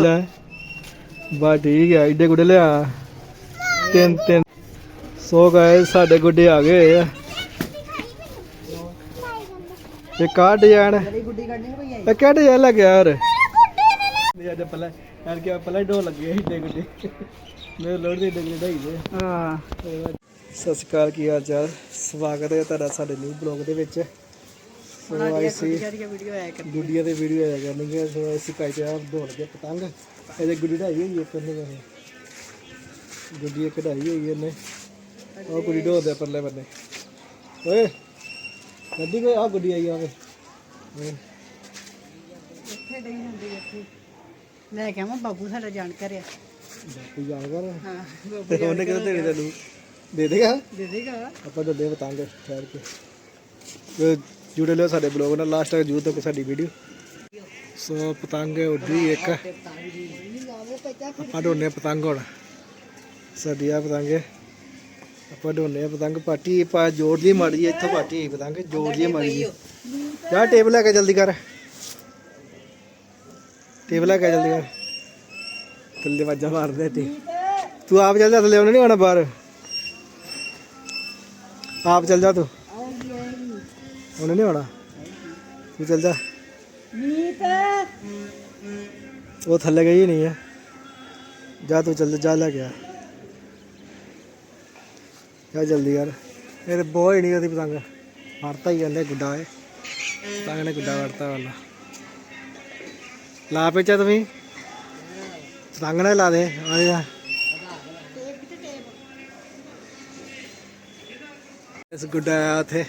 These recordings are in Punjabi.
ਲੈ ਬਾ ਠੀਕ ਹੈ ਏਡੇ ਗੁੱਡੇ ਲਿਆ। ਤਿੰਨ ਤਿੰਨ। ਸੋ ਗਏ ਸਾਡੇ ਗੁੱਡੇ ਆ ਗਏ ਆ। ਇਹ ਕਾ ਡਿਜ਼ਾਈਨ ਇਹ ਕਿਹੜਾ ਡਿਜ਼ਾਈਨ ਲੱਗਿਆ ਯਾਰ ਇਹ ਅੱਜ ਪਹਿਲਾਂ ਯਾਰ ਕਿ ਪਹਿਲਾਂ ਢੋ ਲੱਗੇ ਸੀ ਏਡੇ ਗੁੱਡੇ। ਮੇਰੇ ਲੋੜ ਦੇ ਏਡੇ ਗੁੱਡੇ ਢਾਈ ਦੇ ਹਾਂ। ਸਤਿ ਸ਼੍ਰੀ ਅਕਾਲ ਕੀ ਹਾਲ ਚਾਲ? ਸਵਾਗਤ ਹੈ ਤੁਹਾਡਾ ਸਾਡੇ ਨਿਊ ਬਲੌਗ ਦੇ ਵਿੱਚ। ਸੋ ਆਈ ਸੀ ਵੀਡੀਓ ਆਇਆ ਕਰ ਗੁੱਡੀਆਂ ਦੇ ਵੀਡੀਓ ਆਇਆ ਕਰਨਗੇ ਸੋ ਅਸੀਂ ਕਾਇਤੇ ਆ ਦੌੜ ਕੇ ਪਤੰਗ ਇਹਦੇ ਗੁੱਡੀ ਢਾਈ ਹੋਈ ਇੱਕ ਉਹਨੇ ਵੈਸੇ ਗੁੱਡੀ ਇੱਕ ਢਾਈ ਹੋਈ ਇਹਨੇ। ਉਹ ਗੁੱਡੀ ਢੋਦੇ ਪਰਲੇ ਬੰਨੇ। ਓਏ ਗੱਡੀ ਕੋਈ ਆ ਗੁੱਡੀ ਆਈ ਆਵੇ ਇੱਥੇ ਡਈ ਹੁੰਦੀ ਇੱਥੇ। ਲੈ ਕੇ ਆਵਾਂ ਬਾਬੂ ਸਾਡਾ ਜਾਣਕਾਰ ਆ। ਬਾਪੂ ਜਾਣਗਾ ਹਾਂ ਤੇ ਉਹਨੇ ਕਿਹਦਾ ਤੇਰੇ ਤੈਨੂੰ? ਦੇ ਦੇਗਾ? ਦੇ ਦੇਗਾ। ਆਪਾਂ ਦੱਦੇ ਪਤੰਗ ਠਹਿਰ ਕੇ। ਜੁੜੇ ਲਿਓ ਸਾਡੇ ਬਲੌਗ ਨਾਲ। ਲਾਸਟ ਤੱਕ ਜੂ ਤੱਕ ਸਾਡੀ ਵੀਡੀਓ ਸੋ ਪਤੰਗ ਉੱਡੀ ਇੱਕ। ਆਪਾਂ ਢੋਨੇ ਪਤੰਗ ਹੁਣ। ਸਾਡੀ ਆ ਪਤੰਗ। ਆਪਾਂ ਢੋਨੇ ਪਤੰਗ। ਪਾਟੀ ਪਾ ਜੋੜ ਲਈ ਮਾੜੀ ਇੱਥੋਂ ਪਾਟੀ ਪਤੰਗ। ਜੋੜ ਲਈ ਮਾੜੀ ਜਾ ਟੇਬਲ ਲੈ ਕੇ ਜਲਦੀ ਕਰ। ਟੇਬਲ ਲੈ ਕੇ ਜਲਦੀ ਕਰ। ਥੱਲੇ ਵਾਜਾ ਮਾਰਦੇ ਟੀ ਤੂੰ ਆਪ ਚੱਲ ਜਾ ਥੱਲੇ, ਉਹਨੇ ਨਹੀਂ ਆਉਣਾ ਬਾਹਰ। ਆਪ ਚੱਲ ਜਾ ਤੂੰ। ਉਹਨੇ ਨਹੀਂ ਆਉਣਾ? ਤੂੰ ਚੱਲ ਜਾ। ਮੀਤ। ਉਹ ਥੱਲੇ ਗਈ ਨਹੀਂ ਹੈ ਜਾ ਤੂੰ ਚੱਲ ਜਾ ਲੈ ਗਿਆ ਜਾ ਜਲਦੀ ਯਾਰ। ਇਹ ਬਹੁਤ ਹੀ ਨਹੀਂ ਉਹਦੀ ਪਤੰਗ। ਵੜਤਾ ਹੀ ਜਾਂਦੇ ਗੁੱਡਾ ਏ। ਪਤੰਗ ਨੇ ਗੁੱਡਾ ਵੜਤਾ ਵਾਲਾ ਲਾ ਪੇਚਾ ਤੁਸੀਂ ਪਤੰਗ ਨਾਲ ਲਾ ਦੇ ਆ ਜਾ। ਇਸ ਗੁੱਡਾ ਆਇਆ ਉੱਥੇ।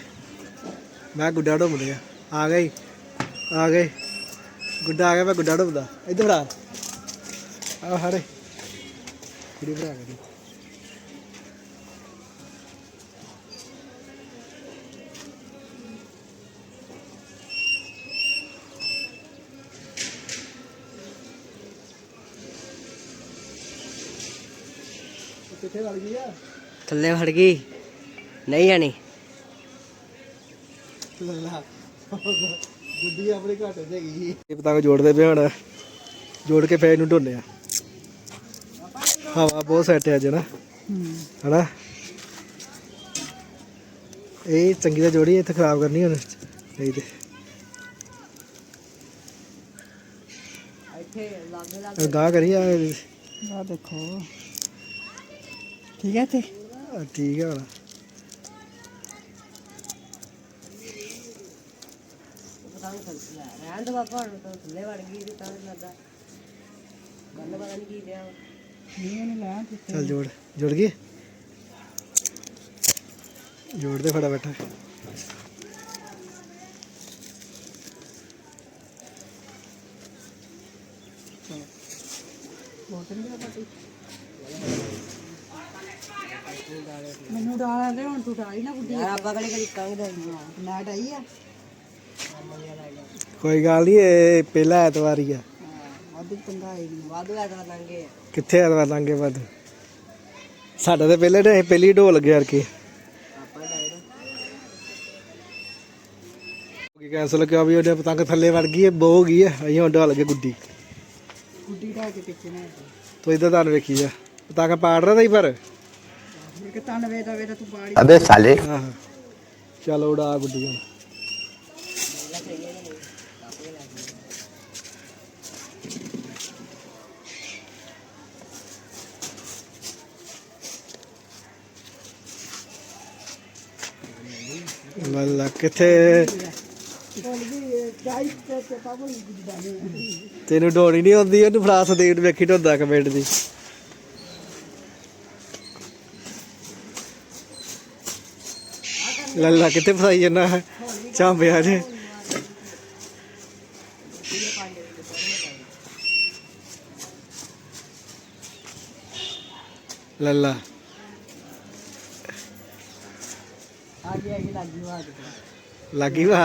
ਮੈਂ ਗੁੱਡਾ ਢੁੰਮਦੇ ਆ। ਆ ਗਈ ਆ ਗਏ। ਗੁੱਡਾ ਆ ਗਿਆ, ਮੈਂ ਗੁੱਡਾ ਢੁੰਮਦਾ ਇੱਧਰ ਆ। ਆ ਹਰੇ। ਕੁੜੀ ਭਰਾ ਕੇ ਕਿੱਥੇ ਵੜ ਗਈ ਆ? ਥੱਲੇ ਫੜ ਗਈ। ਨਹੀਂ ਜਾਣੀ। ਲਾ ਗੁੱਡੀ ਆਪਣੀ ਘਾਟ ਤੇ ਹੈਗੀ ਇਹ ਪਤੰਗ ਜੋੜਦੇ ਪਏ ਹੁਣ। ਜੋੜ ਕੇ ਫੇਰ ਇਹਨੂੰ ਢੋਨੇ ਆ। ਹਵਾ ਬਹੁਤ ਸੈੱਟ ਹੈ ਅੱਜ ਨਾ। ਹਨਾ? ਇਹ ਚੰਗੀ ਤਾਂ ਜੋੜੀ ਇੱਥੇ ਖਰਾਬ ਕਰਨੀ ਹੁਣ। ਨਹੀਂ ਤੇ। ਇੱਥੇ ਲੱਗ ਲੱਗ। ਗਾਹ ਕਰੀ ਆ। ਆ ਦੇਖੋ। ਠੀਕ ਹੈ ਤੇ ਆ ਠੀਕ ਹੈ ਹੁਣ। ਪਤੰਗ ਥੱਲੇ ਰਹਿਣ ਦੋ ਬਾਬਾ ਹੁਣ ਤਾਂ ਥੱਲੇ ਵੜ ਗਈ ਤੇ ਤਾਂ ਲੱਗਦਾ ਗੱਲ ਪਤਾ ਨਹੀਂ ਕੀ ਰਿਹਾ ਨਹੀਂ ਉਹਨੇ ਲੈ ਚੱਲ ਜੋੜ ਜੁੜ ਗਈ? ਜੋੜ ਦੇ ਫੜਾ ਬੈਠਾ ਮੈਨੂੰ ਡਾਲਾ ਦੇ ਹੁਣ ਤੂੰ ਡਾਲੀ ਨਾ ਗੁੱਡੀ ਯਾਰ ਆਪਾਂ ਕਲੇ ਕਲੀ ਕੰਗ ਦੇ ਮੈਂ ਡਾਈ ਆ। ਕੋਈ ਗੱਲ ਨਹੀਂ ਇਹ ਪਹਿਲਾ ਐਤਵਾਰ ਹੀ ਆ। ਵਾਧੂ ਕਿੱਥੇ ਐਤਵਾਰ ਲਾਂਗੇ ਵਾਧੂ? ਸਾਡਾ ਤਾਂ ਪਹਿਲੇ ਨੇ ਪਹਿਲੀ ਢੋਲ ਗਿਆ ਯਾਰ ਕੀ ਕਿ ਕੈਂਸਲ ਕਿਹਾ ਵੀ ਉਹਦੇ ਪਤੰਗ ਥੱਲੇ ਵੜ ਗਈ ਹੈ ਬੋ ਗਈ ਹੈ ਅਸੀਂ ਹੁਣ ਢੋਲ ਗਏ ਗੁੱਡੀ। ਗੁੱਡੀ ਢਾ ਕੇ ਪਿੱਛੇ ਨਾ ਤੋ ਇਧਰ ਤਾਂ ਵੇਖੀ ਜਾ ਪਤੰਗ ਪਾੜ ਰਿਹਾ ਤਾਂ ਪਰ। ਕਿ ਤਾਂ ਵੇਦਾ ਵੇਦਾ ਤੂੰ ਪਾੜੀ ਅਬੇ ਸਾਲੇ। ਹਾਂ। ਉਡਾ ਗੁੱਡੀ ਹੁਣ। ਲੱਲਾ ਕਿੱਥੇ? ਤੈਨੂੰ ਢੋਣੀ ਨਹੀਂ ਆਉਂਦੀ, ਉਹਨੂੰ ਫਰਾਸ ਦੇ ਵੇਖੀ ਢੋਂਦਾ ਕਮੈਂਟ ਦੀ। ਲੱਲਾ, ਕਿੱਥੇ ਫਸਾਈ ਜਾਂਦਾ? ਚਾਂਬਿਆ ਜੇ ਲੱਲਾ। ਆ ਗਿਆ ਲੱਗੀ ਵਾ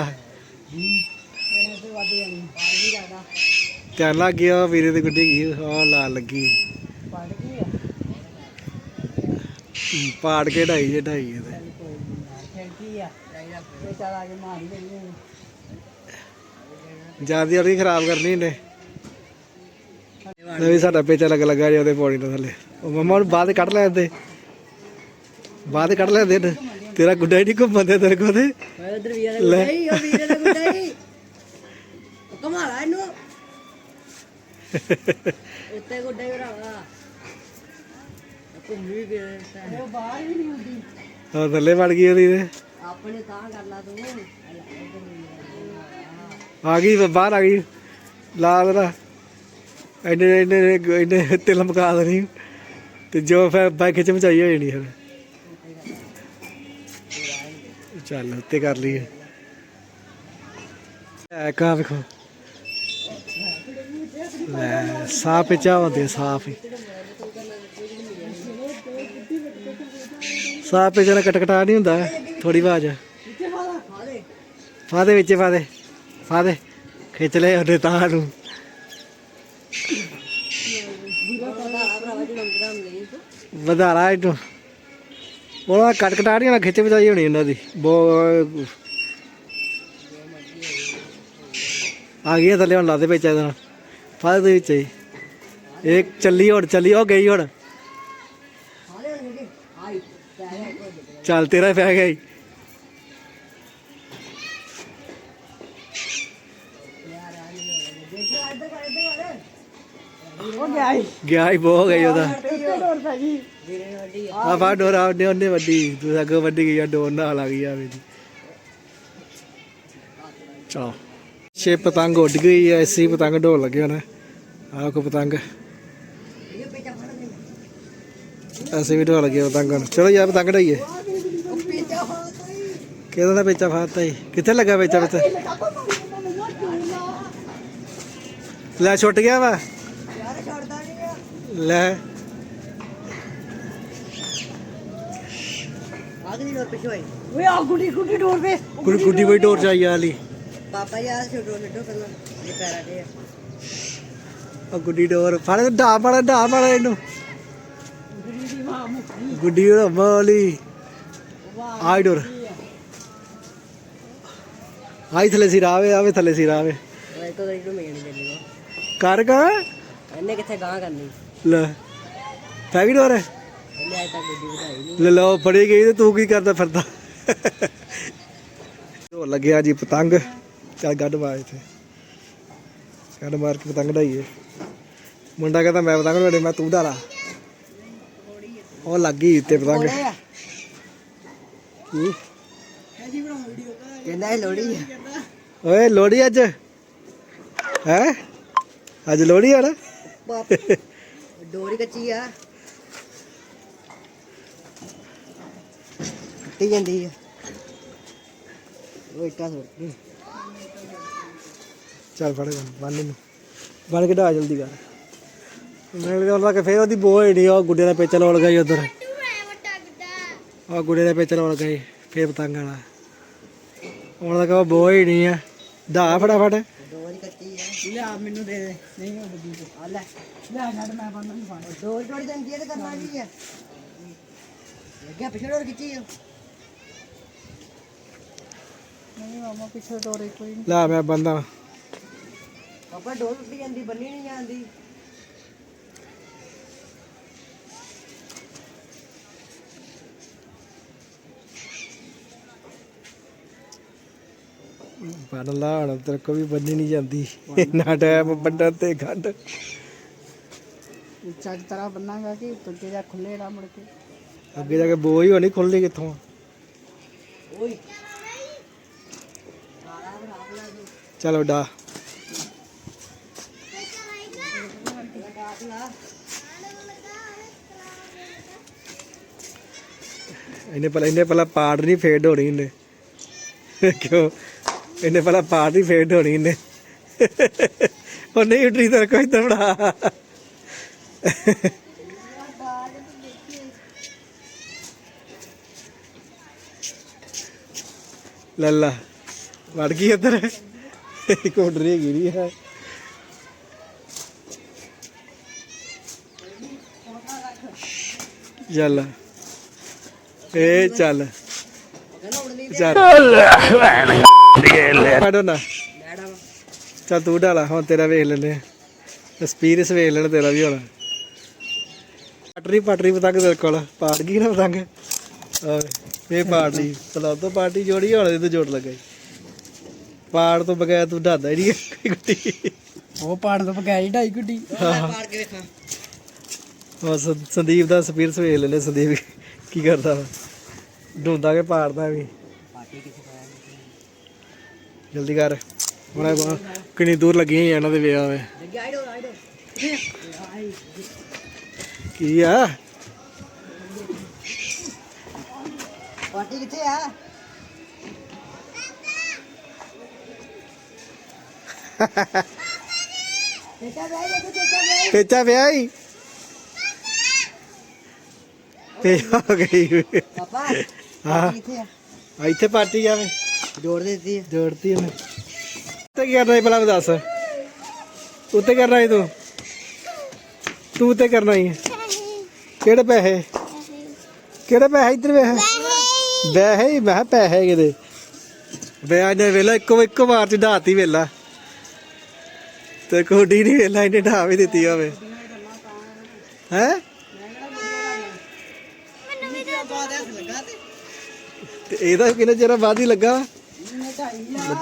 ਇਹਨੇ ਤੇ ਜਾਣੀ ਜ਼ਿਆਦਾ। ਲੱਗ ਗਿਆ ਵੀਰੇ ਦੀ ਗੁੱਡੀ ਗਈ ਆ ਲਾ ਲੱਗੀ। ਪੜ ਗਈ ਆ? ਹਮ, ਪਾੜ ਕੇ ਢਾਈ ਜੇ ਢਾਈ ਇਹਦੇ ਚੱਲ ਕੋਈ ਨਹੀਂ ਫਿਰ ਕੀ ਆ? ਇਹ ਚੱਲ ਆ ਕੇ ਮਾਰ ਹੀ ਲੈਣੀ ਜ਼ਿਆਦਾ ਉਹਦੀ ਖਰਾਬ ਕਰਨੀ ਇਹਨੇ। ਇਹ ਵੀ ਸਾਡਾ ਪੇਚਾ ਲੱਗ ਲੱਗਾ ਜੀ ਉਹਦੇ ਪੌੜੀ ਦੇ ਥੱਲੇ। ਉਹ ਮਮਾ ਨੂੰ ਬਾਅਦ ਕੱਢ ਲੈਂਦੇ ਬਾਅਦ ਕੱਢ ਲੈਂਦੇ ਨੇ ਤੇਰਾ ਗੁੱਡਾ ਹੀ ਨਹੀਂ ਘੁੰਮਦੇ ਤੇਰੇ ਕੋਲ ਤੇ। ਉਧਰ ਵੀਰੇ ਦਾ ਗੁੱਡਾ ਹੀ ਉਹ ਵੀਰੇ ਦਾ ਗੁੱਡਾ ਹੀ ਉਹ ਕਮਾਲਾ ਇਹਨੂੰ। ਉੱਤੇ ਗੁੱਡਾ ਹੀ ਭਰਾਵਾ। ਘੁੰਮੀ ਵੀ ਗਿਆ ਉਹ ਬਾਹਰ ਵੀ ਨਹੀਂ ਹੁੰਦੀ। ਉਹ ਥੱਲੇ ਵੜ ਗਈ ਉਹਦੀ ਤੇ। ਆਪਣੇ ਤਾਂ ਕਰ ਲਾ ਤੂੰ। ਆ ਗਈ ਬਾਹਰ ਆ ਗਈ। ਲਾ ਦੇਣਾ ਇਹਨੇ ਇਹਨੇ ਇਹਨੇ ਤਿਲ ਮਕਾ ਦੇਣੀ। ਤੇ ਜੋ ਫਿਰ ਬਾਈਕ ਖਿੱਚ ਮਚਾਈ ਹੋ ਜਾਣੀ ਫਿਰ। ਚੱਲ ਉੱਤੇ ਕਰ ਲਈਏ। ਐ ਕਾ ਵੇਖੋ। ਲੈ ਸਾਫ਼ ਪਿਚਾ ਹੁੰਦੇ ਸਾਫ਼ ਹੀ ਸਾਫ਼ ਪਿਚਾ ਨਾਲ ਕਟਕਟਾ ਨਹੀਂ ਹੁੰਦਾ ਥੋੜੀ ਆਵਾਜ਼। ਫਾ ਦੇ ਵਿੱਚ ਫਾ ਦੇ ਖਿੱਚ ਲੈ ਉਹਦੇ ਤਾਂ ਨੂੰ। ਵਧਾਰਾ ਇਹਨੂੰ। ਉਹਨਾਂ ਕਟਕਟਾ ਨਹੀਂ ਹੋਣਾ ਖਿੱਚ ਵਜਾਈ ਹੋਣੀ ਇਹਨਾਂ ਦੀ। ਬਹੁਤ ਆ ਗਈ ਆ ਥੱਲੇ ਹੁਣ ਲਾਦੇ ਵਿੱਚ ਇਹਦਾ ਫਾਦੇ ਦੇ ਵਿੱਚ ਹੀ। ਇਹ ਚੱਲੀ ਹੁਣ ਚੱਲੀ ਉਹ ਗਈ ਹੁਣ। ਚੱਲ ਤੇਰਾ ਪੈ ਗਿਆ ਈ। ਗਿਆ ਹੀ ਬਹੁਤ ਗਈ ਉਹਦਾ। ਵੀਰੇ ਨੇ ਵੱਡੀ ਆ ਫਾ ਡੋਰ, ਆ ਉਹਨੇ ਵੱਡੀ, ਤੂੰ ਅੱਗੇ ਵੱਡੀ ਗਈ ਆ, ਡੋਰ ਨਾਲ ਆ ਗਈ ਆ ਮੇਰੀ। ਚਲੋ। ਛੇ ਪਤੰਗ ਉੱਡ ਗਈ ਐ ਐਸੀ ਪਤੰਗ ਢੋਲ ਲੱਗੇ ਹੁਣ। ਆਹ ਕੋ ਪਤੰਗ। ਅਸੀਂ ਵੀ ਢੋਲ ਲੱਗੇ ਪਤੰਗ ਹੁਣ। ਚਲੋ ਯਾਰ, ਪਤੰਗ ਢਾਈਏ ਕਿਹਦਾ ਦਾ ਪੇਚਾ ਫਾਤਾ ਈ ਕਿੱਥੇ ਲੱਗਾ ਪੇਚਾ ਵਿੱਚ ਲੈ, ਛੁੱਟ ਗਿਆ ਵਾ? ਲੈ। ਨਹੀਂ ਡੋਰ ਪਿਛੋਏ ਓਏ ਆ ਗੁੱਡੀ ਗੁੱਡੀ ਡੋਰ ਵੇ। ਕੁੜੀ ਗੁੱਡੀ ਕੋਈ ਢੋਰ ਚਾਈ ਵਾਲੀ। ਪਾਪਾ ਯਾਰ ਛੋਟੋ ਛੋਟੋ ਪਹਿਲਾਂ। ਇਹ ਪੈਰਾਂ ਤੇ ਆ। ਆ ਗੁੱਡੀ ਡੋਰ ਫੜ ਢਾ ਮਾੜਾ ਢਾ ਮਾੜਾ ਇਹਨੂੰ। ਗੁੱਡੀ ਡੋਰ ਮਾਲੀ ਆਈ ਡੋਰ। ਆਈ ਥੱਲੇ ਸਿਰ ਆਵੇ ਆਵੇ ਥੱਲੇ ਸਿਰ ਆਵੇ। ਕਰ ਕਾ? ਇਹਨੇ ਕਿੱਥੇ ਗਾਂ ਕਰਨੀ? ਲੈ ਗਈ ਡੋਰ। ਇਹਨੇ ਅਜੇ ਤੱਕ ਗੁੱਡੀ ਵਧਾਈ ਨਹੀਂ ਲੈ ਲਓ ਫੜੀ ਗਈ ਤੇ ਤੂੰ ਕੀ ਕਰਦਾ ਫਿਰਦਾ? ਢੋਲ ਲੱਗਿਆ ਜੀ ਪਤੰਗ। ਚੱਲ ਗੱਡ ਮਾਰ ਇੱਥੇ। ਗੱਡ ਮਾਰ ਕੇ ਪਤੰਗ ਢਾਈਏ ਮੁੰਡਾ ਕਹਿੰਦਾ ਮੈਂ ਪਤੰਗ ਢਾਣੀ ਮੈਂ ਤੂੰ ਢਾਲਾ ਉਹ ਲੱਗ ਗਈ ਉੱਤੇ ਪਤੰਗ। ਕੀ ਕਹਿੰਦਾ ਇਹ ਲੋੜੀ ਓਏ ਲੋੜੀ ਅੱਜ? ਹੈ? ਅੱਜ ਲੋੜੀ ਆ ਨਾ? ਡੋਰੀ ਕੱਚੀ ਆ। ਕੱਟੀ ਜਾਂਦੀ ਆ। ਉਹ ਇੱਟਾਂ ਸੁੱਟ ਚੱਲ ਫੜ ਬੰਨ ਨੂੰ ਬਣ ਕੇ ਢਾ ਜਲਦੀ ਕਰ। ਮੇਰੇ ਕੋਲ ਲੱਗ ਫੇਰ ਉਹਦੀ ਬੋਝ ਨਹੀਂ ਉਹ ਗੁੱਡੇ ਦਾ ਪੇਚਾ ਲਾਉਣ ਗਈ ਉਧਰ। ਆ ਗੁੱਡੇ ਦਾ ਪੇਚਾ ਲਾਉਣ ਗਈ ਫੇਰ ਪਤੰਗ ਵਾਲਾ। ਹੁਣ ਤੱਕ ਉਹ ਬੋਝ ਹੀ ਨਹੀਂ ਆ ਢਾ ਫਟਾਫਟ। ਕੱਚੀ ਆ। ਮੈਨੂੰ ਦੇ ਦੇ। ਨਹੀਂ ਉਹ ਬੱਦੀ ਆ ਲੈ। ਲੈ ਛੱਡ ਮੈਂ ਬੰਨ ਨੂੰ ਫੜ। ਡੋਰੀ ਜਾਂਦੀ ਆ ਤੇ ਕਰਨਾ ਕੀ ਆ? ਲੱਗਿਆ ਪਿਛੇ ਡੋਰ ਖਿੱਚੀ ਆ। ਨਹੀਂ ਮਾਮਾ ਪਿਛੇ ਡੋਰੀ ਕੋਈ ਲੈ ਮੈਂ ਬੰਦਾ। ਪਾਪਾ ਡੋਰ ਟੁੱਟੀ ਜਾਂਦੀ ਬੰਨੀ ਨਹੀਂ ਜਾਂਦੀ। ਬੰਨ ਲਾ ਹੁਣ ਤੇਰੇ ਕੋ ਵੀ ਬੰਨੀ ਨਹੀਂ ਜਾਂਦੀ। ਇੰਨਾ ਟਾਈਮ ਬੰਨਣ ਤੇ ਗੰਢ ਚੱਜ ਤਰ੍ਹਾਂ ਬੰਨਾਂਗਾ ਕਿ ਤੁੱਜੇ ਜਾ ਖੁੱਲੇ ਨਾ ਮੁੜ ਕੇ। ਅੱਗੇ ਜਾ ਕੇ ਹੀ ਹੋਣੀ ਖੁੱਲਣੀ ਕਿੱਥੋਂ ਓਏ। ਚਲੋ ਡਾ। ਇਹਨੇ ਪਹਿਲਾਂ ਇਹਨੇ ਪਹਿਲਾਂ ਪਾੜ ਨਹੀਂ ਫੇਡ ਹੋਣੀ ਇਹਨੇ। ਕਿਉਂ? ਇਹਨੇ ਪਹਿਲਾਂ ਪਾੜ ਨਹੀਂ ਫੇਡ ਹੋਣੀ ਇਹਨੇ। ਉਹ ਨਹੀਂ ਉੱਠੀ ਤੇਰੇ ਕੋਈ ਇੱਧਰ ਬੜਾ ਲੱਲਾ ਵੜ ਗਈ ਇੱਧਰ। ਇੱਕ ਉੱਡ ਰਹੀ ਗਿਰੀ ਹੈ। ਚੱਲ। ਏ ਚੱਲ। ਚੱਲ। ਫੜੋ ਨਾ। ਚੱਲ ਤੂੰ ਡਾਲਾ ਹੁਣ ਤੇਰਾ ਵੇਖ ਲੈਨੇ ਆ ਐਕਸਪੀਰੀਅੰਸ ਵੇਖ ਲੈਣਾ ਤੇਰਾ ਵੀ ਹੁਣ। ਪਟਰੀ ਪਟਰੀ ਪਤੰਗ ਤੇਰੇ ਕੋਲ। ਪਾੜ ਗਈ ਨਾ ਪਤੰਗ? ਆਹ, ਇਹ ਪਾੜ ਲਈ। ਚਲੋ ਤੋਂ ਪਾਰਟੀ ਜੋੜੀ ਹੁਣ ਇਹ ਜੋੜ ਲੱਗਾ ਪਾੜ ਤੋਂ ਬਗੈਰ ਤੂੰ ਢਾਦਾ ਹੀ ਨਹੀਂ ਗੁੱਡੀ। ਉਹ ਪਾੜਨ ਤੋਂ ਬਗੈਰ ਹੀ ਢਾਈ ਗੁੱਡੀ। ਪਾੜ ਕੇ ਵੇਖਾਂ ਉਹ ਸੰਦੀਪ ਦਾ ਐਕਸਪੀਰੀਅੰਸ ਵੇਖ ਲੈਣੇ ਸੰਦੀਪ ਕੀ ਕਰਦਾ ਵਾ? ਢੂੰਦਾ ਕੇ ਪਾੜਦਾ ਵੀ। ਜਲਦੀ ਕਰ। ਹੁਣ ਕਿੰਨੀ ਦੂਰ ਲੱਗੀਆਂ ਹੀ ਇਹਨਾਂ ਦੇ ਵਿਆਹ ਵੇ। ਕੀ ਆ? ਪਾਰਟੀ ਕਿੱਥੇ ਆ? ਪੇਚਾ ਵਿਆਹ ਹੀ? ਤੇ ਹੋ ਗਈ। ਪਾਪਾ ਹਾਂ। ਆ। ਇੱਥੇ ਪਾਰਟੀ ਜਾਵੇ ਜੋੜ ਦਿੱਤੀ ਜੋੜਤੀ ਉਹਨੇ। ਉੱਤੇ ਕੀ ਕਰਨਾ ਹੈ ਪਹਿਲਾਂ ਦੱਸ? ਉੱਤੇ ਕਰਨਾ ਹੈ ਤੂੰ? ਤੂੰ ਉੱਤੇ ਕਰਨਾ ਹੀ ਹੈ ਕਿਹੜੇ ਪੈਸੇ? ਕਿਹੜੇ ਪੈਸੇ ਇੱਧਰ ਵੇਖ? ਪੈਸੇ। ਹੀ ਮੈਂ ਪੈਸੇ ਕਿਤੇ। ਵਿਆਜ ਨੇ ਵੇਲਾ ਇੱਕੋ ਇੱਕੋ ਵਾਰ ਚ ਢਾਤੀ ਵੇਲਾ। ਤੇ ਕੋਡੀ ਨਹੀਂ ਵੇਲਾ ਇਹਨੇ ਢਾ ਵੀ ਦਿੱਤੀ ਹੋਵੇ। ਹੈ? ਤੇ ਇਹਦਾ ਕਿੰਨੇ ਚਿਰ ਬਾਅਦ ਹੀ ਲੱਗਾ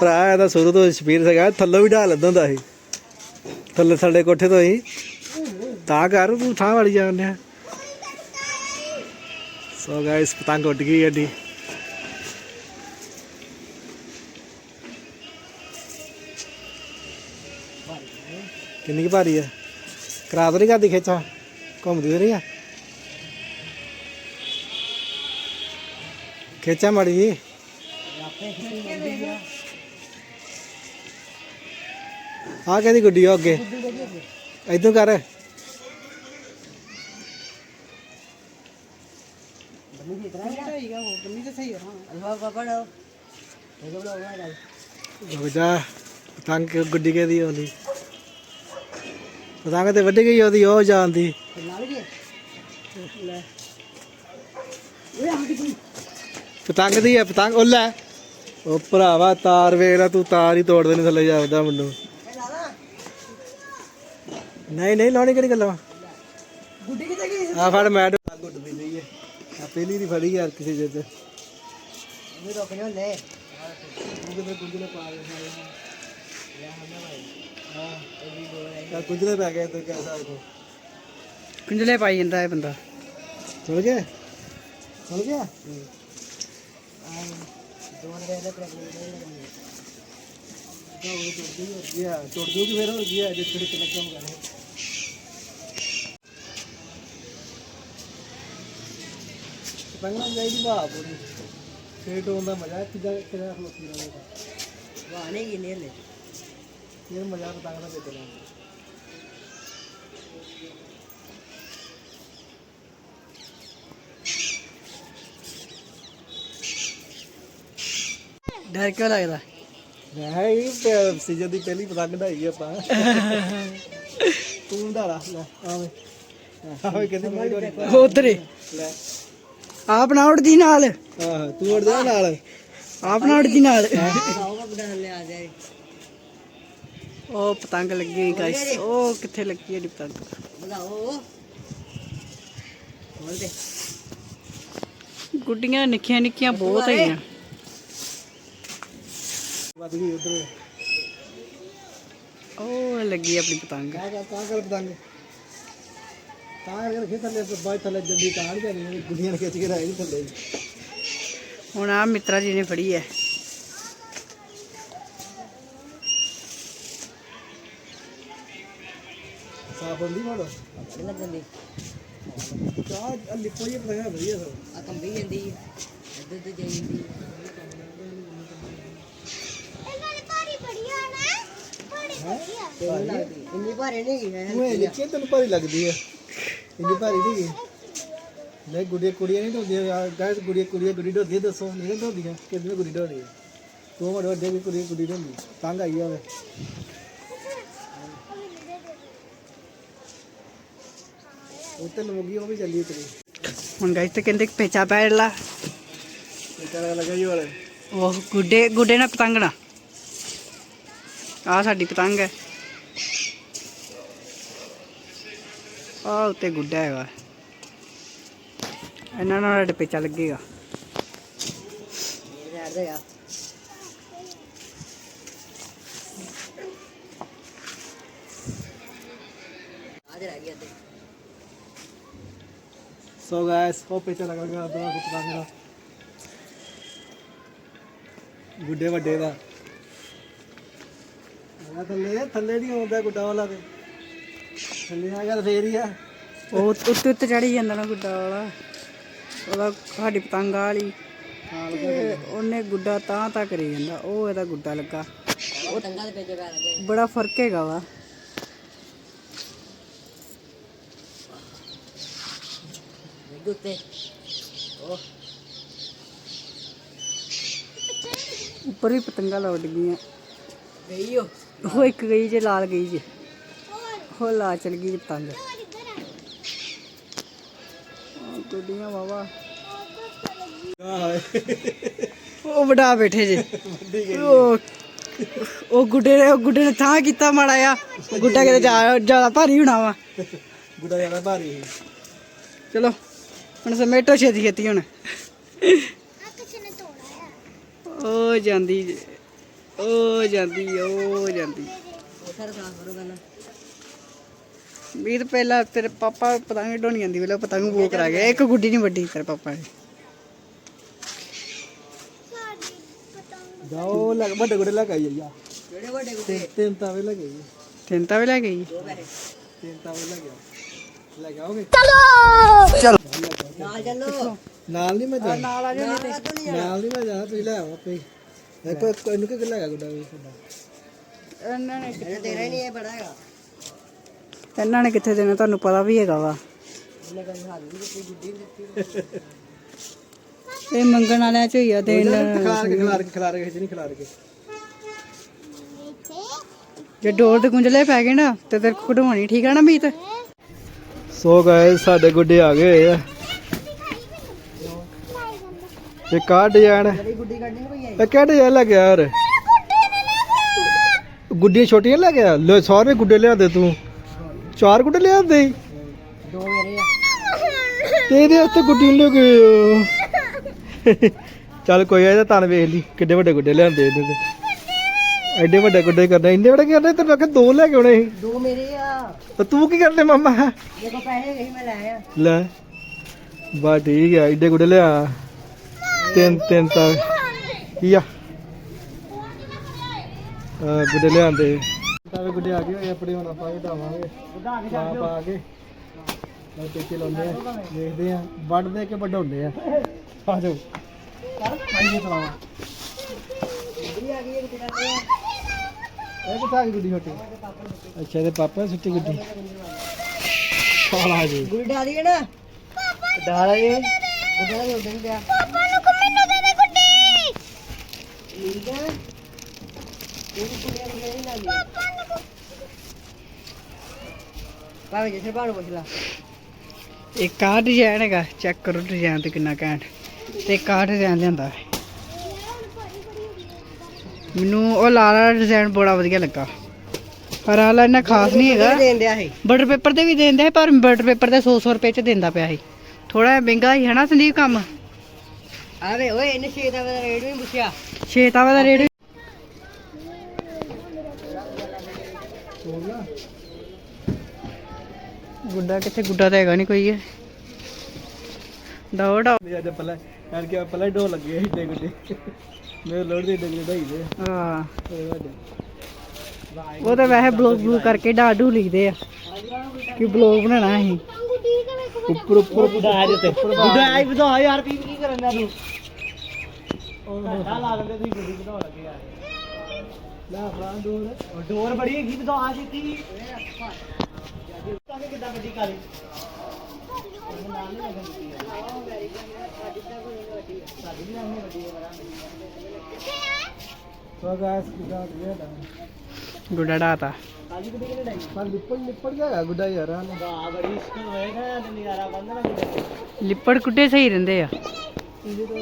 ਭਰਾ ਇਹਦਾ ਸ਼ੁਰੂ ਤੋਂ ਸ਼ਬੀਰ ਸੀਗਾ ਥੱਲੋਂ ਵੀ ਢਾਲ ਲੱਦਾ ਹੁੰਦਾ ਸੀ। ਥੱਲੇ ਸਾਡੇ ਕੋਠੇ ਤੋਂ ਹੀ। ਤਾਂ ਕਰ, ਤੂੰ ਥਾਂ ਵਾਲੀ ਜਾਂਦੇ ਆ ਸੋ ਗਾਇਸ ਪਤੰਗ ਉੱਡ ਗਈ ਗੱਡੀ। ਕਿੰਨੀ ਕੁ ਭਾਰੀ ਹੈ ਕਰਾ ਦੋ ਨਹੀਂ ਕਰਦੀ ਖੇਚਾ ਘੁੰਮਦੀ ਤਾਂ ਆ? ਖੇਚਾ ਮਾੜੀ ਜੀ। ਆਪੇ ਖਿੱਚੀ ਆ ਆ ਗੁੱਡੀ ਆ ਅੱਗੇ? ਇਦੋਂ ਕਰ। ਜਾ ਪਤੰਗ ਗੁੱਡੀ ਕਿਹਦੀ ਆਉਂਦੀ? ਪਤੰਗ ਤੇ ਵੱਢ ਗਈ ਉਹਦੀ ਉਹ ਜਾਂਦੀ ਹੀ ਲੈ ਇਹ ਪਤੰਗ ਦੀ ਹੈ ਪਤੰਗ ਉਹ ਲੈ। ਉਹ ਭਰਾਵਾ ਤਾਰ ਵੇਖ ਲੈ ਤੂੰ ਤਾਰ ਹੀ ਤੋੜ ਦੇਣੀ ਥੱਲੇ ਜਾਵਦਾ ਮੈਨੂੰ ਇਹ ਨਹੀਂ ਨਹੀਂ ਲਾਉਣੀ ਕਿਹੜੀ ਗੱਲਾਂ? ਗੁੱਡੀ ਕਿੱਥੇ ਗਈ ਆ ਫੜ ਮੈਡ ਗੁੱਟਦੀ ਪਈ ਹੈ ਆ ਪਹਿਲੀ ਦੀ ਫੜੀ ਯਾਰ ਕਿਸੇ ਜੱਜ ਵੀ ਰੁਕ ਜਾ ਲੈ। ਉਹ ਕਿਤੇ ਗੁੰਜਲੇ ਪਾ ਗਏ ਹਾਂ ਇਹ ਵੀ ਬੋਲ ਹਾਂ ਗੁੰਜਲੇ ਪੈ ਗਏ ਤੇ ਕੈਸਾ ਕੋ ਕੁੰਜਲੇ ਪਾਈ ਜਾਂਦਾ ਇਹ ਬੰਦਾ। ਚਲ ਗਿਆ? ਚਲ ਗਿਆ? ਦੋ ਦੇ ਦੇ ਪ੍ਰੈਗਨੈਂਟ ਤਾਂ ਉਹ ਟੁੱਟ ਗਈ ਹੋਰ ਕੀ ਆ ਟੁੱਟ ਜੂਗੀ ਫਿਰ ਹੋਰ ਕੀ ਆ ਜੇ ਛਿੜਕ ਲੱਗਾ ਹੋਗਾ ਪਤੰਗਾਂ ਜਾਈਦੀ ਬਾਪ ਪੂਰੀ ਫੇਟ ਹੋਣ ਦਾ ਮਜ਼ਾ ਕਿਦਾ ਕਿਦਾ ਖਲੋਤੀ ਰਹੇਗਾ ਵਾਣੇ ਕੀ ਨੇ ਲੈ ਇਹ ਮਜ਼ਾ ਪਤੰਗ ਦਾ ਵੇਚਣਾ ਡਰ ਕਿਉਂ ਲੱਗਦਾ? ਮੈਂ ਇਹ ਸੀਜ਼ਨ ਦੀ ਪਹਿਲੀ ਪਤੰਗ ਢਾਈ ਆਪਾਂ। ਤੂੰ ਢਾਲਾ ਲੈ ਆਵੇ। ਆਵੇ ਕਿਤੇ ਮੈਂ ਢਾਈ ਉਧਰ ਲੈ। ਆਪ ਨਾ ਉੜਦੀ ਨਾਲ। ਆਹ ਤੂੰ ਉੜ ਜਾ ਨਾਲ। ਆਪ ਨਾ ਉੜਦੀ ਨਾਲ। ਉਹ ਪਤੰਗ ਲੱਗੀ ਹੋਈ ਗਾਇਸ ਉਹ ਕਿੱਥੇ ਲੱਗੀ ਹੈ ਪਤੰਗ? ਬੁਲਾਓ ਬੋਲ ਦੇ ਗੁੱਡੀਆਂ ਨਿੱਕੀਆਂ ਨਿੱਕੀਆਂ ਬਹੁਤ ਹੈਗੀਆਂ। ਵੱਧ ਗਈ ਉਧਰ। ਉਹ ਲੱਗੀ ਆਪਣੀ ਪਤੰਗ। ਕਾ ਕਾ ਕਰ ਪਤੰਗ। ਤਾਂ ਕਰਕੇ ਖੇਤ ਥੱਲੇ ਬਾਈ ਥੱਲੇ ਤਾਂ ਨਹੀਂ ਜਾਣੀ ਗੁੱਡੀਆਂ ਨੇ ਖਿੱਚ ਕੇ ਰਾਈ ਨਹੀਂ ਥੱਲੇ। ਹੁਣ ਆ ਮਿੱਤਰਾ ਜੀ ਨੇ ਫੜੀ ਹੈ ਸਾਫ਼ ਹੁੰਦੀ ਮਾੜੋ ਲੱਗਣ ਦੀ ਚਾਹ ਲਿਪੋ ਹੀ ਪਤੰਗ ਵਧੀਆ ਸਰ ਆ ਕੰਬੀ ਜਾਂਦੀ ਇੱਧਰ ਤੇ ਜਾਈ ਜਾਂਦੀ ਤੇਲ ਲੱਗਦੀ ਇੰਨੀ ਭਾਰੇ ਨਹੀਂ ਗਈ ਹੈ ਤੂੰ ਇਹ ਲਿਖੇ ਤੈਨੂੰ ਭਾਰੀ ਲੱਗਦੀ ਹੈ ਇੰਨੀ ਭਾਰੀ ਨਹੀਂ ਗਈ ਨਹੀਂ ਗੁੜੀਆਂ ਕੁੜੀਆਂ ਨਹੀਂ ਢੋਦੀਆਂ ਗਾਇਸ ਗੁੜੀਆਂ ਕੁੜੀਆਂ ਗੁੜੀ ਢੋਦੀਆਂ ਦੱਸੋ ਨਹੀਂ ਢੋਦੀਆਂ ਕਿੰਨੇ ਗੁੜੀ ਢੋਣੀ ਹੈ ਤੂੰ ਮੜ ਵੱਡੇ ਵੀ ਕੁੜੀ ਕੁੜੀ ਢੋਣੀ ਤੰਗ ਆਈ ਉੱਤੇ ਲੋਗੀ ਉਹ ਵੀ ਚੱਲੀ ਤੇਰੀ ਹੁਣ ਗਾਇਸ ਤੇ ਕਹਿੰਦੇ ਪੇਚਾ ਪੈ ਲਾ। ਤੇ ਕਰਨ ਲੱਗਾ ਜੀ ਵਾਲੇ। ਉਹ ਗੁੱਡੇ ਗੁੱਡੇ ਨਾਲ ਪਤੰਗ ਨਾ। ਆ ਸਾਡੀ ਪਤੰਗ ਹੈ। ਆ ਉੱਤੇ ਗੁੱਡਾ ਹੈਗਾ। ਇਹਨਾਂ ਨਾਲ ਡਪੇਚਾ ਲੱਗੇਗਾ। ਰਹਿ ਦੇ ਆ ਆਜ ਸੋ ਗਾਇਸ ਉਹ ਪਿੱਛੇ ਲਗਾ ਦੋ ਪਤੰਗ ਦਾ। ਗੁੱਡੇ ਵੱਡੇ ਦਾ। ਆ ਥੱਲੇ ਥੱਲੇ ਨਹੀਂ ਆਉਂਦਾ ਗੁੱਡਾ ਵਾਲਾ। ਤੇ ਥੱਲੇ ਆ ਗਿਆ ਤਾਂ ਫੇਰ ਹੀ ਆ। ਉਹ ਉੱਤੇ ਉੱਤੇ ਚੜੀ ਜਾਂਦਾ ਨਾ ਗੁੱਡਾ ਵਾਲਾ ਉਹਦਾ ਸਾਡੀ ਪਤੰਗ ਵਾਲੀ। ਤੇ ਉਹਨੇ ਗੁੱਡਾ ਤਾਂ ਤਾਂ ਕਰੀ ਜਾਂਦਾ। ਉਹ ਇਹਦਾ ਗੁੱਡਾ ਲੱਗਾ। ਉਹ ਤੰਗਾ ਦੇ ਪੇਜੇ ਪੈ ਲੱਗੇ ਬੜਾ ਫ਼ਰਕ ਹੈਗਾ ਵਾ। ਉਹ ਉੱਪਰ ਵੀ ਪਤੰਗਾਂ ਲੌਟ ਗਈਆਂ। ਗਈ ਉਹ। ਉਹ ਇੱਕ ਗਈ ਜੇ ਲਾਲ ਗਈ ਜੇ ਉਹ ਲਾ ਚਲ ਗਈ ਜੀ ਪਤੰਗ ਆਹ ਗੁੱਡੀਆਂ ਵਾਵਾ ਆਹ ਉਹ ਵਡਾ ਬੈਠੇ ਜੇ ਉਹ ਉਹ ਗੁੱਡੇ ਨੇ ਉਹ ਗੁੱਡੇ ਨੇ ਥਾਂ ਕੀਤਾ ਮਾੜਾ ਆ ਗੁੱਡਾ ਕਿਤੇ ਜਾ- ਜ਼ਿਆਦਾ ਭਾਰੀ ਹੋਣਾ ਵਾ ਗੁੱਡਾ ਜ਼ਿਆਦਾ ਭਾਰੀ ਸੀ ਚਲੋ ਹੁਣ ਸਮੇਟੋ ਛੇਤੀ ਛੇਤੀ ਹੁਣ ਉਹ ਜਾਂਦੀ ਜੇ। ਉਹ ਜਾਂਦੀ ਉਹ ਜਾਂਦੀ। ਉਹ ਸਾਰਾ ਸਾਫ਼ ਕਰੋ ਗੱਲ ਵੀ ਤਾਂ ਪਹਿਲਾਂ ਤੇਰੇ ਪਾਪਾ ਪਤੰਗ ਢੋਣੀ ਜਾਂਦੀ ਵੇਲੇ ਪਤੰਗ ਬੋ ਕਰਾ ਗਿਆ ਇੱਕ ਗੁੱਡੀ ਨਹੀਂ ਵੱਡੀ ਤੇਰੇ ਪਾਪਾ ਨੇ। ਜਾਓ ਲੱਗ ਵੱਡੇ ਗੁੱਡੇ ਲੱਗ ਆਈ ਆ। ਜਿਹੜੇ ਵੱਡੇ ਗੁੱਡੇ? ਤਿੰਨ ਤਾਵੇ ਲੱਗ ਗਈ ਤਿੰਨ ਲੈ ਗਈ ਦੋ ਪੈਸੇ। ਤਿੰਨ ਤਾਵੇ ਲੱਗ ਗਿਆ ਲੈ ਕੇ ਆਓਗੇ? ਚਲੋ! ਨਾਲ ਚੱਲੋ। ਨਾਲ ਨਹੀਂ ਮੈਂ ਨਾਲ ਆ ਜਾ ਨਹੀਂ ਮੈਂ ਜਾਣਾ ਤੁਸੀਂ ਲੈ ਆਓ ਆਪੇ। ਇੱਕ ਇੱਕ ਇਹਨੂੰ ਕਿ ਲੱਗਾ ਗੁੱਡਾ ਵੀ ਤੁਹਾਡਾ ਇਹਨਾਂ ਨੇ? ਇਹ ਤੇਰਾ ਹੀ ਨਹੀਂ ਇਹ ਬੜਾ ਹੈਗਾ। ਇਹਨਾਂ ਨੇ ਕਿੱਥੇ ਦੇਣਾ? ਤੁਹਾਨੂੰ ਪਤਾ ਵੀ ਹੈਗਾ ਵਾ। ਕੋਈ ਇਹ ਮੰਗਣ ਵਾਲਿਆਂ ਚ ਹੀ ਆ ਦੇਣ ਖਿਲਾਰ ਕੇ ਖਿਲਾਰ ਕੇ ਖਿਲਾਰ ਕੇ ਨਹੀਂ ਖਿਲਾਰ ਕੇ। ਜੇ ਡੋਰ ਤੇ ਗੁੰਝਲੇ ਪੈ ਗਏ ਨਾ ਤੇ ਤੇਰੇ ਕੋ ਕਢਵਾਉਣੀ ਠੀਕ ਆ ਨਾ ਮੀਤ? ਸੋ ਗਏ ਸਾਡੇ ਗੁੱਡੇ ਆ ਗਏ ਹੋਏ ਆ। ਇਹ ਕਾ ਡਿਜ਼ਾਈਨ ਗੁੱਡੀ ਕੱਢਣੀ ਇਹ ਕਿਹੜਾ ਡਿਜ਼ਾਈਨ ਲੱਗਿਆ ਯਾਰ? ਗੁੱਡੀਆਂ ਛੋਟੀਆਂ ਲੱਗਿਆ ਲੈ ਸਾਰੇ ਗੁੱਡੇ ਲਿਆਦੇ ਤੂੰ। ਚਾਰ ਗੁੱਡੇ ਲਿਆਦੇ ਈ। ਦੋ ਮੇਰੇ ਆ। ਤੇਰੇ ਉੱਤੇ ਗੁੱਡੀ ਨੀ ਲੱਗੇ ਚੱਲ ਕੋਈ ਆ ਇਹਦਾ ਤਨ ਵੇਖ ਲਈ ਕਿੱਡੇ ਵੱਡੇ ਗੁੱਡੇ ਲਿਆਂਦੇ ਇਹਦੇ ਤੇ। ਐਡੇ ਵੱਡੇ ਗੁੱਡੇ ਕਰਨੇ ਇੰਨੇ ਵੱਡੇ ਕਰਨੇ ਤੇ ਮੈਂ ਕਿਹਾ ਦੋ ਲੈ ਕੇ ਆਉਣੇ ਸੀ। ਦੋ ਮੇਰੇ ਆ। ਤੇ ਤੂੰ ਕੀ ਕਰਨੇ ਮਾਮਾ? ਕੋ ਪੈਸੇ ਗਈ ਮੈਂ ਲੈ ਆ ਲੈ। ਬਾ ਠੀਕ ਆ ਏਡੇ ਗੁੱਡੇ ਲਿਆ। ਤਿੰਨ ਤਿੰਨ ਤਾਂ ਕੀ ਆ? ਆ ਗੁੱਡੇ ਲਿਆਂਦੇ। ਤਾਂ ਗੁੱਡੇ ਆ ਗਏ ਹੋਏ ਆਪਣੇ ਹੁਣ ਆਪਾਂ ਵਧਾਵਾਂਗੇ ਪਾ ਪਾ ਕੇ ਮੈਂ ਟੇਕੇ ਲਾਉਂਦੇ ਆ ਦੇਖਦੇ ਆ ਵੱਢਦੇ ਕਿ ਵਢਾਉਂਦੇ ਆ। ਆ ਜਾਓ। ਆਈਏ ਚਲਾਵਾ ਗੁੱਡੀ ਆ ਗਈ ਇਹ ਗੁੱਡੀ ਕਿੱਥੇ ਆ ਗਈ ਗੁੱਡੀ ਛੋਟੀ? ਅੱਛਾ ਇਹਦੇ ਪਾਪਾ ਸੁੱਟੀ ਗੁੱਡੀ। ਸਾਲਾ ਜੀ। ਗੁੱਡੀ ਡਾਲੀ ਹੈ ਨਾ? ਡਾਲਾ ਇਹ ਗੁੱਡੀ ਦਾ ਉਦੋਂ ਹੀ ਪਿਆ ਠੀਕ ਇਹ ਕੁੜੀਆਂ ਨੂੰ ਨਹੀਂ ਲਾਲੀ ਭਾਵੇਂ ਜਿਸੇ ਭਾਣ ਪੁੱਛ ਲਾ। ਇੱਕ ਆਹ ਡਿਜ਼ਾਈਨ ਹੈਗਾ ਚੈੱਕ ਕਰੋ ਡਿਜ਼ਾਈਨ ਤੇ ਕਿੰਨਾ ਘੈਂਟ। ਤੇ ਆਹ ਡਿਜ਼ਾਈਨ ਲਿਆਂਦਾ। ਮੈਨੂੰ ਉਹ ਲਾਲ ਵਾਲਾ ਡਿਜ਼ਾਈਨ ਬੜਾ ਵਧੀਆ ਲੱਗਾ। ਪਰ ਆਹ ਵਾਲਾ ਇੰਨਾ ਖਾਸ ਨਹੀਂ ਹੈਗਾ। ਬਟਰ ਪੇਪਰ ਤੇ ਵੀ ਦਿੰਦੇ ਪਰ ਬਟਰ ਪੇਪਰ ਤੇ 100 100 ਰੁਪਏ ਚ ਦਿੰਦਾ ਪਿਆ ਸੀ। ਥੋੜਾ ਮਹਿੰਗਾ ਹੀ ਹੈ ਨਾ ਸੰਦੀਪ ਕੰਮ? ਆਵੇ ਓਏ ਇਹਨੇ ਛੇ ਦਾ ਰੇਟ ਵੀ ਪੁੱਛਿਆ। 6 ਤਾਵਾ ਦਾ ਰੇਟ ਗੁੱਡਾ ਕਿੱਥੇ ਗੁੱਡਾ ਤਾਂ ਹੈਗਾ ਨਹੀਂ ਕੋਈ ਹੈ ਦੌੜ ਆ। ਅੱਜ ਪਹਿਲਾਂ ਯਾਰ ਕਿ ਪਹਿਲਾਂ ਢੋ ਲੱਗੇ ਏਡੇ ਗੁੱਡੇ। ਮੇਰੇ ਲੋੜ ਦੇ ਏਡੇ ਗੁੱਡੇ ਢਾਈ ਦੇ ਹਾਂ। ਉਹ ਤਾਂ ਵੈਸੇ ਬਲੌਗ ਬਲੂ ਕਰਕੇ ਡਾਡੂ ਲਿਖਦੇ ਆ। ਕਿ ਬਲੌਗ ਬਣਾਣਾ ਅਸੀਂ। ਉੱਪਰ ਉੱਪਰ ਬੁਢਾ ਦੇ ਤੇ ਬੁਢਾ ਆਈ ਵਧਾ ਯਾਰ ਪੀ ਕੀ ਕਰਨ ਦਾ ਤੂੰ? ਉਹ ਲਾ ਲੈਂਦੇ ਤੁਸੀਂ ਗੁੱਡੀ ਵਧਾ ਲੱਗੇ ਯਾਰ ਲੈ ਫਰਾਂ ਡੋਰ। ਡੋਰ ਬੜੀ ਹੈਗੀ ਵਧਾ ਦਿੱਤੀ ਕਾਹਦੇ ਕਿੱਦਾਂ ਵੱਡੀ ਕਾਲੀ ਸੋ ਗਾਇਸ ਕਿਦਾਂ ਗਿਆ ਦਾ ਗੁੱਡਾ ਡਾਤਾ। ਕਾਲੀ ਡਾਈ? ਪਰ ਲਿਪੜ ਲਿਪੜ ਗਿਆ ਗੁੱਡਾ ਯਾਰ ਹਾਂ ਦਾ ਬੜੀ ਇਸ਼ਕ ਹੋਏਗਾ ਤੇ ਨਜ਼ਾਰਾ ਬੰਦਣਾ ਗੁੱਡੇ ਲਿਪੜ ਕੁੱਟੇ ਸਹੀ ਰਹਿੰਦੇ ਆ। ਇਹਦੇ ਤੋਂ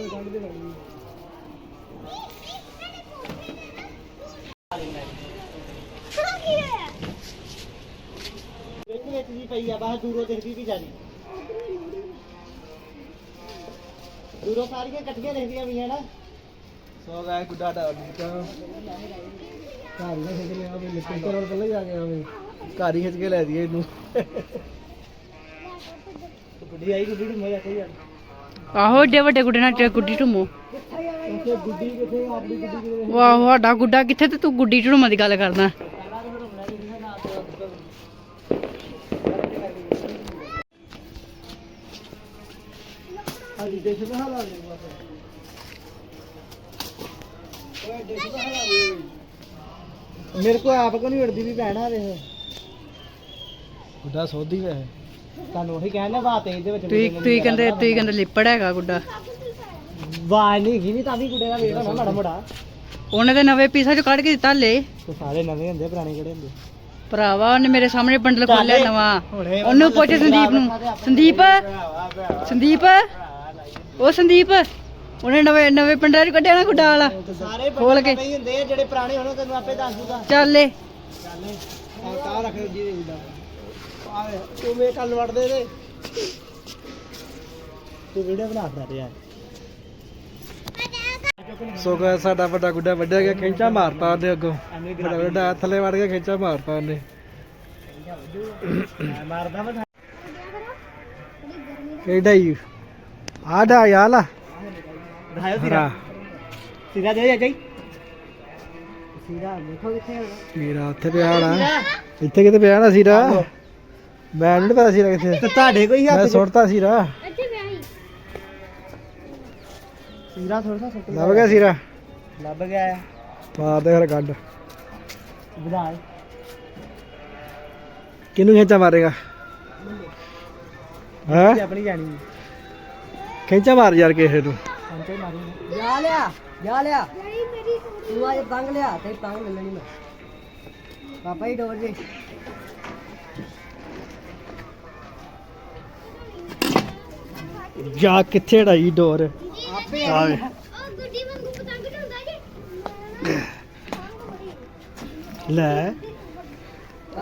ਵਿੱਚ ਵੀ ਪਈ ਆ ਬਾਹਰ ਦੂਰੋਂ ਦਿਖਦੀ ਵੀ ਜਾਣੀ। ਦੂਰੋਂ ਸਾਰੀਆਂ ਇਕੱਠੀਆਂ ਦਿਖਦੀਆਂ ਵੀ ਨਾ। ਸੋ ਗਾਇ ਗੁੱਡਾ ਡਾ ਦਿੱਤਾ। ਘਰ ਹੀ ਖਿੱਚ ਲਿਆ ਵੀ ਲਿਖਣ ਕਰੋੜ ਪਹਿਲਾਂ ਜਾ ਕੇ ਆਵੇ। ਘਰ ਹੀ ਖਿੱਚ ਕੇ ਲੈ ਦਈਏ ਇਹਨੂੰ। ਗੁੱਡੀ ਆਈ ਗੁੱਡੀ ਨੂੰ ਮਜ਼ਾ ਕੋਈ ਆ ਆਹੋ ਏਡੇ ਵੱਡੇ ਗੁੱਡੇ ਨਾਲ ਗੁੱਡੀ ਢੁੰਮੋ। ਗੁੱਡੀ ਕਿੱਥੇ ਆਪਣੀ ਗੁੱਡੀ ਕਿੱਥੇ? ਵਾਹ ਸਾਡਾ ਗੁੱਡਾ ਕਿੱਥੇ ਤੇ ਤੂੰ ਗੁੱਡੀ ਢੁੰਮਣ ਦੀ ਗੱਲ ਕਰਦਾ। ਹਾਂਜੀ ਦੇਖ ਦਾ ਹਾਲ ਆ ਗਿਆ ਬਸ। ਓਏ ਦੇਖ ਦਾ ਹਾਲ ਆ ਗਿਆ ਮੇਰੇ ਕੋਲ ਆਪ ਕੋ ਨਹੀਂ ਉੜਦੀ ਵੀ ਭੈਣਾ ਵੇਖ ਗੁੱਡਾ ਸੋਧੀ ਵੈ। ਤੁਹਾਨੂੰ ਉਹੀ ਕਹਿੰਦਾ ਬਾਤ ਇਹਦੇ ਵਿੱਚ ਤੁਸੀਂ ਤੁਸੀਂ ਕਹਿੰਦੇ ਤੁਸੀਂ ਕਹਿੰਦੇ ਲਿਪੜ ਹੈਗਾ ਗੁੱਡਾ। ਆਵਾਜ਼ ਨਹੀਂ ਹੈਗੀ ਨਹੀਂ ਤਾਂ ਵੀ ਗੁੱਡੇ ਦਾ ਵੇਖ ਨਾ ਮਾੜਾ ਮੋੜਾ ਉਹਨੇ ਤੇ ਨਵੇਂ ਪੀਸਾਂ ਚੋਂ ਕੱਢ ਕੇ ਦਿੱਤਾ ਲੈ। ਤੇ ਸਾਰੇ ਨਵੇਂ ਹੁੰਦੇ ਪੁਰਾਣੇ ਕਿਹੜੇ ਹੁੰਦੇ? ਭਰਾਵਾ ਉਹਨੇ ਮੇਰੇ ਸਾਹਮਣੇ ਬੰਡਲ ਖੋਲਿਆ ਨਵਾਂ। ਹੁਣੇ ਉਹਨੂੰ ਪੁੱਛ ਸੰਦੀਪ ਨੂੰ। ਸੰਦੀਪ? ਸੰਦੀਪ? ਉਹ ਸੰਦੀਪ ਉਹਨੇ ਨਵੇਂ ਨਵੇਂ ਪਿੰਡਾਂ ਚ ਕੱਢਿਆ ਨਾ ਗੁੱਡਾ ਵਾਲਾ। ਸਾਰੇ ਖੋਲ ਕੇ। ਪਈ ਹੁੰਦੇ ਆ ਜਿਹੜੇ ਪੁਰਾਣੇ ਹੋਣ ਤੈਨੂੰ ਆਪੇ ਦੱਸ ਦੂਗਾ। ਚੱਲ ਏ। ਆ ਕਾ ਰੱਖ ਜੀ ਗੁੱਡਾ ਆਵੇ ਤੂੰ ਮੇ ਕੱਲ ਵੜਦੇ ਦੇ ਤੂੰ ਵੀਡੀਓ ਬਣਾ ਫੜਾ ਯਾਰ ਸੋ ਗਾ ਸਾਡਾ ਵੱਡਾ ਗੁੱਡਾ ਵੱਡਿਆ ਗਿਆ ਖਿੰਚਾ ਮਾਰਤਾ ਉਹਨੇ ਅੱਗੋਂ। ਵੱਡਾ ਵੱਡਾ ਥੱਲੇ ਵੜ ਕੇ ਖਿੰਚਾ ਮਾਰਤਾ ਉਹਨੇ। ਮਾਰਦਾ ਵਾ। ਕਿਹੜਾ ਹੀ ਆਡਾ ਯਾਲਾ ਦਿਖਾਇਓ ਹਰਾ ਸਿਰਾ ਦੇ ਜਾਈ ਸਿਰਾ ਦੇਖੋ ਕਿੱਥੇ ਹੈ ਮੇਰਾ ਉੱਥੇ ਪਿਆ ਹੋਣਾ। ਇੱਥੇ ਕਿਤੇ ਪਿਆ ਨਾ ਸੀਰਾ ਮੈਂ ਨਹੀਂ ਪਤਾ ਸੀਰਾ ਕਿੱਥੇ। ਤੇ ਤੁਹਾਡੇ ਕੋਈ ਮੈਂ ਸੁੱਟਤਾ ਸੀਰਾ ਸਿਰਾ ਥੋੜਾ ਸਾ ਸੁੱਟ ਲੱਭ ਗਿਆ ਸੀਰਾ ਲੱਭ ਗਿਆ ਆ। ਮਾਰ ਦੇ ਫਿਰ ਕੱਢ ਵਧਾ ਕਿਹਨੂੰ ਖਿੰਚਾ ਮਾਰੇਗਾ? ਹਾਂ? ਆਪਣੀ ਜਾਣੀ ਖਿੰਚਾ ਮਾਰ ਯਾਰ ਕਿਸੇ ਨੂੰ। ਮਾਰੀ ਜਾ ਲਿਆ ਜਾ ਲਿਆ। ਤੂੰ ਆਏ ਪੰਗ ਲਿਆ ਤੇ ਪੰਗ ਲੈ ਲੈਣੀ ਮੈਂ। ਪਾਪਾ ਹੀ ਡੋਰ ਜੀ। ਜਾ ਕਿੱਥੇ ਢਾਈ ਡੋਰ? ਆਪੇ ਆਵੇ ਲੈ।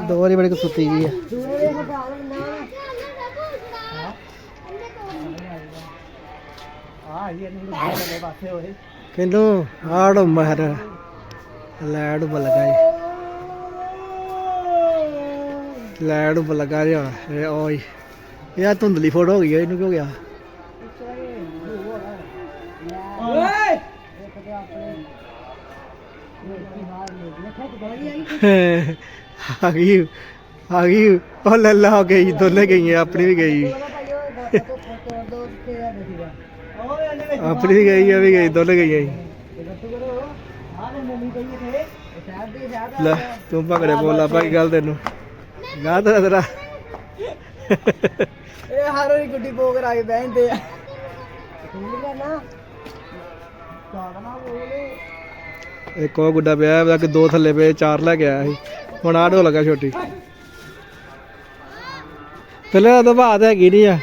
ਡੋਰ ਹੀ ਬੜੀ ਕੁ ਸੁੱਤੀ ਗਈ ਆ। ਦੂਰੇ ਹਟਾ ਲੈਣਾ ਆ ਇਹ ਨਹੀਂ ਬੜੇ ਪਾਸੇ ਹੋਏ। ਕਿੰਨੂੰ? ਆੜੋ ਮਹਰ। ਲੈੜ ਬਲਗਾਈ। ਲੈੜ ਬਲਗਾ ਰਿਹਾ ਇਹ ਓਏ। ਇਹ ਧੁੰਦਲੀ ਫੋਟੋ ਹੋ ਗਈ ਇਹਨੂੰ ਕੀ ਹੋ ਗਿਆ? ਓਏ! ਆ ਗਈ। ਆ ਗਈ। ਉਹ ਲੱਲਾ ਹੋ ਗਈ ਦੋਨੇ ਗਈਆਂ ਆਪਣੀ ਵੀ ਗਈ। ਆਪਣੀ ਵੀ ਗਈ ਆ ਵੀ ਗਈ ਦੋਨੇ ਗਈਆਂ ਸੀ। ਲੈ ਤੂੰ ਭਗੜੇ ਬੋਲਾ ਕੀ ਗੱਲ ਤੈਨੂੰ। ਗਾ ਤੇਰਾ ਤੇਰਾ। ਇਹ ਹਰ ਵਾਰੀ ਗੁੱਡੀ ਪੋਕ ਕਰਾ ਕੇ ਬਹਿੰਦੇ ਆ। ਹੈ ਇੱਕ ਉਹ ਗੁੱਡਾ ਪਿਆ ਉਹਦਾ ਕਿ ਦੋ ਥੱਲੇ ਪਏ ਚਾਰ ਲੈ ਕੇ ਆਇਆ ਸੀ। ਹੁਣ ਆਹ ਢੋ ਲੱਗਾ ਛੋਟੀ। ਪਹਿਲੇ ਤਾਂ ਬਾਤ ਹੈਗੀ ਨਹੀਂ ਆ।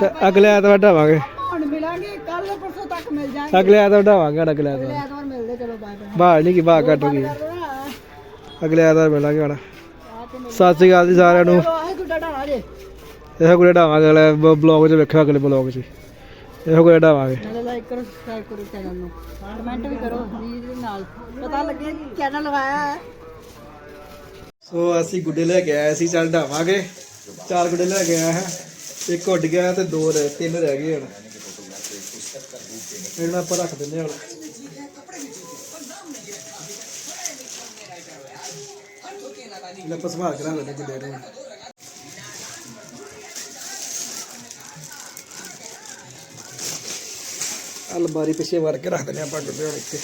ਤੇ ਅਗਲੇ ਐਤਵਾਰ ਢਾਵਾਂਗੇ ਹੁਣ ਮਿਲਾਂਗੇ ਕੱਲ ਪਰਸੋਂ ਤੱਕ ਮਿਲ ਅਗਲੇ ਐਤਵਾਰ ਢਾਵਾਂਗੇ ਅਗਲੇ ਐਤਵਾਰ। ਐਤਵਾਰ ਮਿਲਦੇ ਚਲੋ ਬਾਏ ਬਾਏ। ਬਾਹਰ ਨਹੀਂ ਕੀ ਬਾਹਰ ਘੱਟ ਹੋ ਗਈ। ਅਗਲੇ ਐਤਵਾਰ ਮਿਲਾਂਗੇ ਹੁਣ ਸਤਿ ਸ਼੍ਰੀ ਅਕਾਲ ਜੀ ਸਾਰਿਆਂ ਨੂੰ। ਆਹ ਗੁੱਡਾ ਢਾਣਾ ਜੇ। ਇਹੋ ਗੁੱਡੇ ਢਾਵਾਂਗੇ ਅਗਲੇ ਬਲੌਗ 'ਚ ਵੇਖਿਓ ਅਗਲੇ ਬਲੌਗ 'ਚ। ਇਹੋ ਗੁੱਡੇ ਢਾਵਾਂਗੇ। ਨਾਲੇ ਲਾਈਕ ਕਰੋ ਸਬਸਕ੍ਰਾਈਬ ਕਰੋ ਚੈਨਲ ਨੂੰ। ਕਮੈਂਟ ਵੀ ਕਰੋ ਵੀਰ ਦੇ ਨਾਲ। ਪਤਾ ਲੱਗੇ ਕਿ ਚੈਨਲ ਲਵਾਇਆ ਹੈ। ਸੋ ਅਸੀਂ ਗੁੱਡੇ ਲੈ ਕੇ ਆਏ ਸੀ ਚੱਲ ਢਾਵਾਂਗੇ। ਚਾਰ ਗੁੱਡੇ ਲੈ ਕੇ ਆਏ ਹਾਂ। ਇੱਕ ਉੱਡ ਗਿਆ ਤੇ ਦੋ ਰਹਿ ਤਿੰਨ ਰਹਿ ਗਏ ਹੁਣ। ਇਹਨਾਂ ਆਪਾਂ ਰੱਖ ਦਿੰਦੇ ਹਾਂ ਹੁਣ। ਲੈ ਸੰਭਾਲ ਕੇ ਰੱਖ ਦਿੰਦੇ ਗੁੱਡੇ ਨੂੰ ਅਲਮਾਰੀ ਪਿੱਛੇ ਵੜ ਕੇ ਰੱਖ ਦਿੰਦੇ ਹਾਂ ਆਪਾਂ ਗੁੱਡੇ ਹੁਣ ਇੱਥੇ।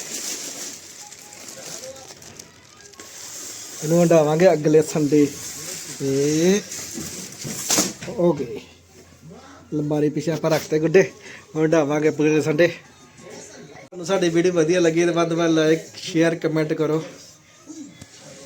ਇਹਨੂੰ ਹਟਾਵਾਂਗੇ ਅਗਲੇ ਸੰਡੇ ਤੇ ਹੋ ਗਏ। ਲੰਬਾਰੀ ਪਿੱਛੇ ਆਪਾਂ ਰੱਖਤੇ ਗੁੱਡੇ। ਹੁਣ ਹਟਾਵਾਂਗੇ ਅਗਲੇ ਸੰਡੇ ਤੁਹਾਨੂੰ ਸਾਡੀ ਵੀਡੀਓ ਵਧੀਆ ਲੱਗੀ ਤਾਂ ਵੱਧ ਤੋਂ ਵੱਧ ਲਾਈਕ ਸ਼ੇਅਰ ਕਮੈਂਟ ਕਰੋ।